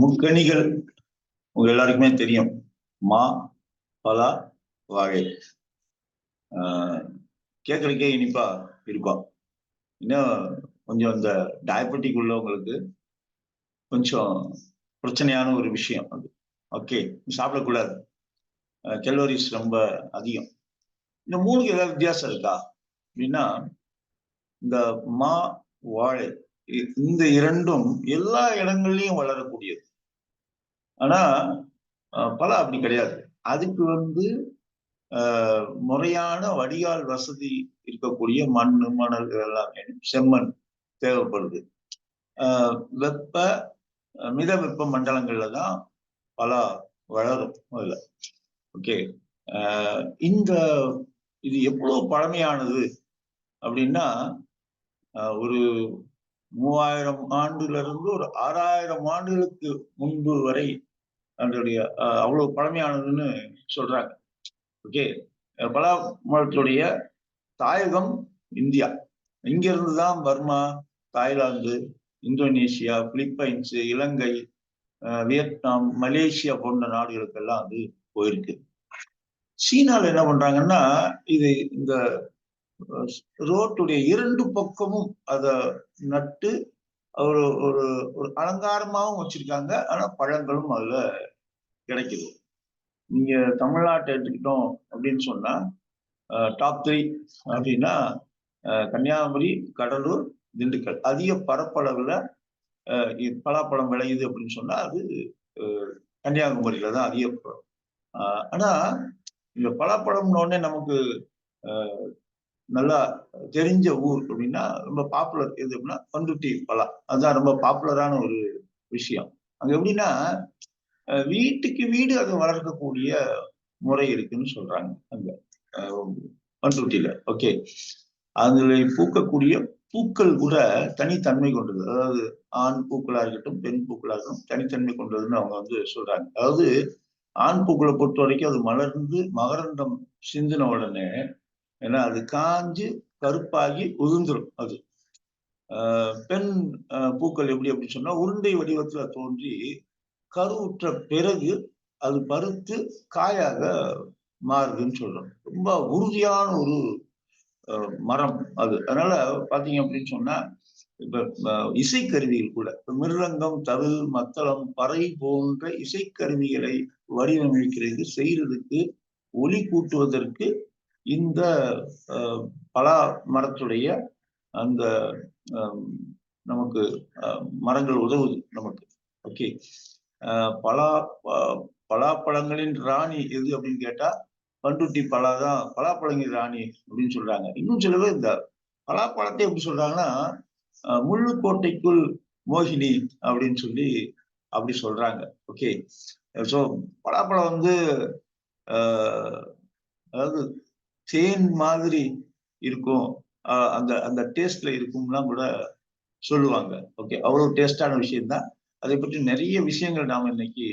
முக்கணிகள் உங்க எல்லாருக்குமே தெரியும். மா பலா வாழை ஆஹ் இனிப்பா இருக்கும் இன்னும் கொஞ்சம் இந்த டயபெட்டிக் உள்ளவங்களுக்கு கொஞ்சம் பிரச்சனையான ஒரு விஷயம் அது. ஓகே சாப்பிடக்கூடாது கெலோரிஸ் ரொம்ப அதிகம். இந்த மூணுக்கு ஏதாவது வித்தியாசம் இருக்கா? அப்படின்னா இந்த மா வாழை இந்த இரண்டும் எல்லா இடங்கள்லையும் வளரக்கூடியது. ஆனா பல பலா அப்படி கிடையாது. அதுக்கு வந்து ஆஹ், முறையான வடிகால் வசதி இருக்கக்கூடிய மண் மணல் இதெல்லாம் செம்மண் தேவைப்படுது. ஆஹ், வெப்ப மித வெப்ப மண்டலங்கள்ல தான் பலா வளரும் முதல்ல. ஓகே. இந்த இது எவ்வளவு பழமையானது அப்படின்னா ஒரு மூவாயிரம் ஆண்டுல இருந்து ஒரு ஆறாயிரம் ஆண்டுகளுக்கு முன்பு வரை அதனுடைய அவ்வளவு பழமையானதுன்னு சொல்றாங்க. ஓகே பலா மரத்துடைய தாயகம் இந்தியா. இங்கிருந்து தான் Burma Thailand Indonesia Philippines Ilangai Vietnam Malaysia போன்ற நாடுகளுக்கெல்லாம் அது போயிருக்கு. சீனால என்ன பண்றாங்கன்னா இது இந்த ரோட்டுடைய இரண்டு பக்கமும் அதை நட்டு ஒரு ஒரு ஒரு அலங்காரமாகவும் வச்சிருக்காங்க. ஆனா பழங்களும் அதுல கிடைக்குது. நீங்க தமிழ்நாட்டை எடுத்துக்கிட்டோம் அப்படின்னு சொன்னா டாப் த்ரீ அப்படின்னா கன்னியாகுமரி கடலூர் திண்டுக்கல். அதிக பரப்பளவுல பலாப்பழம் விளையுது அப்படின்னு சொன்னா அது அஹ், கன்னியாகுமரியில தான் அதிக ஆனா இந்த பலாப்பழம்னு உடனே நமக்கு நல்லா தெரிஞ்ச ஊர் அப்படின்னா ரொம்ப பாப்புலர் எது அப்படின்னா பண்ருட்டி பலா. அதுதான் ரொம்ப பாப்புலரான ஒரு விஷயம். அங்க எப்படின்னா வீட்டுக்கு வீடு அது வளர்க்கக்கூடிய முறை இருக்குன்னு சொல்றாங்க அங்க. பண்ருட்டியில ஓகே அதுல பூக்கக்கூடிய பூக்கள் கூட தனித்தன்மை கொண்டது. அதாவது ஆண் பூக்களா இருக்கட்டும் பெண் பூக்களா இருக்கட்டும் தனித்தன்மை கொண்டதுன்னு அவங்க வந்து சொல்றாங்க. அதாவது ஆண் பூக்களை பொறுத்த வரைக்கும் அது மலர்ந்து மகரந்தம் சிந்தின உடனே ஏன்னா அது காஞ்சு கருப்பாகி உதிர்ந்துடும் அது. பெண் பூக்கள் எப்படி அப்படின்னு சொன்னா உருண்டை வடிவத்துல தோன்றி கருவுற்ற பிறகு அது பருத்து காயாக மாறுதுன்னு சொல்றோம். ரொம்ப உறுதியான ஒரு மரம் அது. அதனால பாத்தீங்க அப்படின்னு சொன்னா இப்ப இசைக்கருவிகள் கூட மிருதங்கம் தவில் மத்தளம் பறை போன்ற இசைக்கருவிகளை வடிவமைக்கிறது செய்யறதுக்கு ஒளி கூட்டுவதற்கு இந்த பலா மரத்துடைய அந்த நமக்கு மரங்கள் உதவுது நமக்கு. ஓகே. பலா பலாப்பழங்களின் ராணி எது அப்படின்னு கேட்டா பண்ருட்டி பலா தான் பலாப்பழங்களின் ராணி அப்படின்னு சொல்றாங்க. இன்னும் சில பேர் இந்த பலாப்பழத்தை எப்படி சொல்றாங்கன்னா முள்ளுக்கோட்டைக்குள் மோகினி அப்படின்னு சொல்லி அப்படி சொல்றாங்க. ஓகே. ஸோ பலாப்பழம் வந்து அதாவது தேன் மாதிரி இருக்கும். அந்த அந்த டேஸ்ட்ல இருக்கும்லாம் கூட சொல்லுவாங்க. ஓகே அவ்வளவு டேஸ்டான விஷயம் தான் அதை பற்றி நிறைய விஷயங்கள் நாம இன்னைக்கு